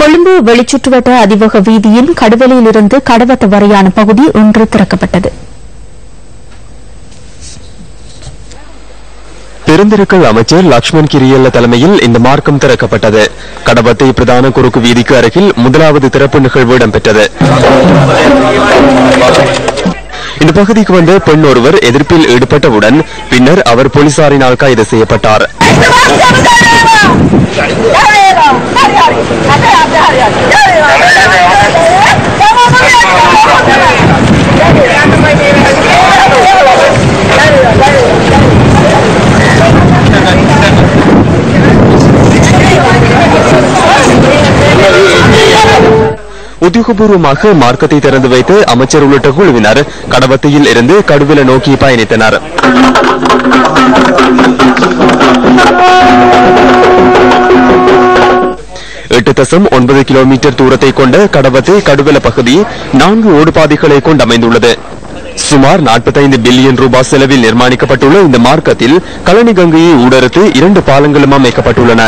கொழும்பு வெளிச்சுற்றுவட்ட அதிவக வீதியின் கடுவலையிலிருந்து கடவத்த வரையான பகுதி ஒன்று திறக்கப்பட்டது. பெருந்திருக்கள் அமைச்சர் லக்ஷ்மண் கிரியல்ல தலைமையில் இந்த மார்க்கம் திறக்கப்பட்டது. கடவத்தை பிரதான குறுக்கு வீதிக்கு அருகில் முதலாவது திறப்பு நிகழ்வு இடம்பெற்றது. இந்த பகுதிக்கு வந்த பெண் ஒருவர் எதிர்ப்பில் ஈடுபட்டவுடன் பின்னர் அவர் போலீசாரினால் கைது செய்யப்பட்டார். உத்தியோகபூர்வமாக மார்க்கத்தை திறந்து வைத்து அமைச்சர் உள்ளிட்ட குழுவினர் கடவத்தையில் இருந்து கடுவில நோக்கி பயணித்தனர். எட்டு தசம் ஒன்பது கிலோமீட்டர் தூரத்தை கொண்ட கடவத்தை கடுவல பகுதி நான்கு ஓடுபாதைகளை கொண்டு அமைந்துள்ளது. சுமார் 45 பில்லியன் ரூபாய் செலவில் நிர்மாணிக்கப்பட்டுள்ள இந்த மார்க்கத்தில் கழனி கங்கையை ஊடறுத்து இரண்டு பாலங்களும் அமைக்கப்பட்டுள்ளன.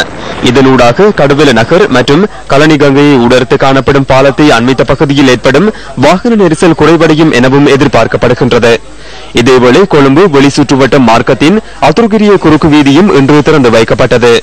இதனூடாக கடுவல நகர் மற்றும் கழனி கங்கையை ஊடறுத்து காணப்படும் பாலத்தை அண்மித்த பகுதியில் ஏற்படும் வாகன நெரிசல் குறைவடையும் எனவும் எதிர்பார்க்கப்படுகின்றது. இதேவேளை கொழும்பு வெளிச்சுற்றுவட்டம் மார்க்கத்தின் அத்துர்கிரிய குறுக்கு வீதியும் இன்று திறந்து வைக்கப்பட்டது.